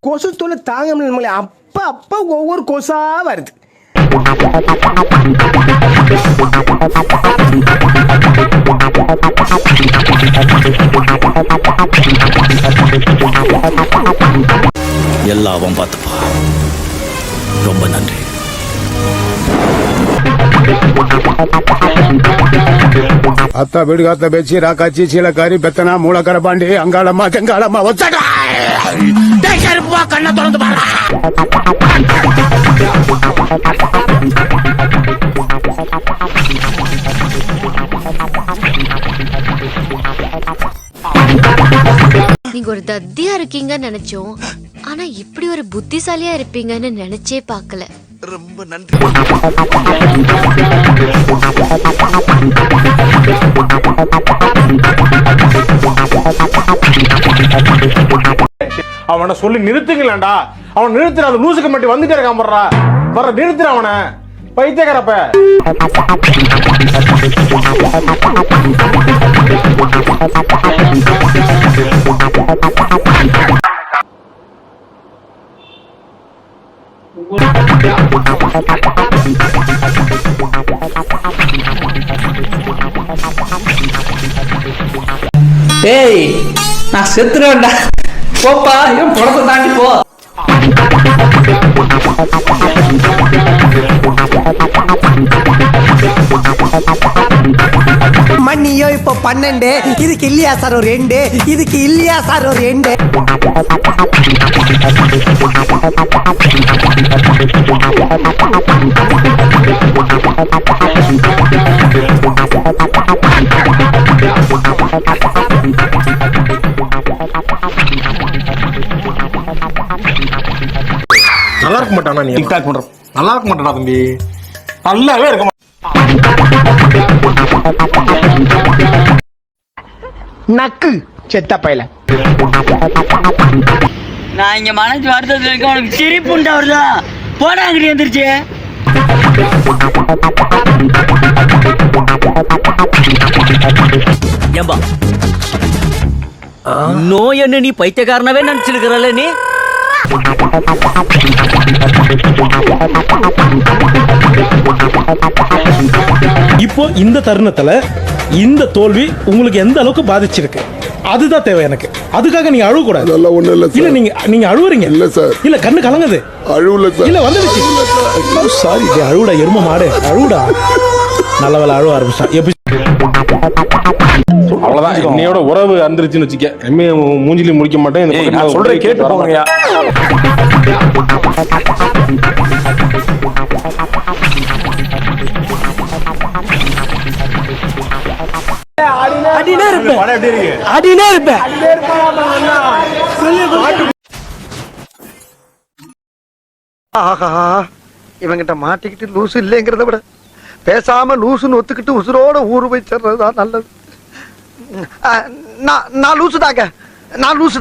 கொசு தொழில் தாங்க முடியல அப்ப அப்ப ஒவ்வொரு கொசா வருது. எல்லாவும் பார்த்துப்பா. ரொம்ப நன்றி. அத்தா வீடு காத்த பேச்சு ராக்காச்சி சீலக்காரி பெத்தனா மூலக்கர பாண்டி அங்காளம்மா தெங்காளம்மா வச்சாடா கண்ணை திறந்து நீங்க ஒரு தத்தியா இருக்கீங்கன்னு நினைச்சோம். ஆனா இப்படி ஒரு புத்திசாலியா இருப்பீங்கன்னு நினைச்சே பாக்கல ரொம்ப நன்றி. அவனை சொல்லி நிறுத்துங்களேன்டா. அவன் நிறுத்துற அந்த லூசுக்கு மட்டும் வந்துட்டே இருக்கான் போடுறா வர நிறுத்துற அவனை. பைத்தியக்காரப்ப. ஏய் நான் செத்துருவேன்டா. போப்பா என் படத்தை தாண்டி போ. மணியோ இப்போ பன்னெண்டு. இதுக்கு இல்லையா சார் ஒரு ரெண்டு? இதுக்கு இல்லையா சார் ஒரு ரெண்டு? நல்லா இருக்க மாட்டானா நீ? டிக்டாக் பண்ற நல்லா இருக்க மாட்டானா தம்பி? நல்லாவே இருக்க நக்கு செத்த பையல. நான் இங்க மனசு வருத்தத்துல இருக்க உனக்கு சிரிப்பு வருதா? போடா அங்கிட்டு எந்திரிச்சு. ஏம்பா நோய் என்ன நீ பைத்தியக்காரனவே நினைச்சிருக்கிறல்ல நீ? இப்போ இந்த தருணத்துல இந்த தோல்வி உங்களுக்கு எந்த அளவுக்கு பாதிச்சிருக்கு? அதுதான் தேவை எனக்கு. அதுக்காக நீங்க அழுவ கூடாது அதெல்லாம் ஒண்ணும் இல்ல இல்ல நீங்க நீங்க அழுவுறீங்க. இல்ல சார். இல்ல கண்ணு கலங்குது. அழுவல சார். இல்ல வந்துடுச்சு சாரி. அழுவுடா எரும மாடு. அழுவுடா. நல்ல வேலை அழுவ ஆரம்பிச்சான் எப்படி அவ்வளவுதான். என்னையோட உறவு அந்திருச்சுன்னு வச்சுக்க. இனிமே உன் மூஞ்சிலி முடிக்க மாட்டேன் நான் சொல்றேன் கேட்டு வர போங்கய்யா. அடினே இருப்பேன். அடினே இருப்பேன். ஆஹா இவங்கிட்ட மாட்டிக்கிட்டு லூசு இல்லைங்கிறத விட பேசாம லூசுன்னு ஒத்துக்கிட்டு உசுரோட ஊரு போய் சேர்றதுதான் நல்லது. நான் நான் லூசு தாங்க நான் லூசு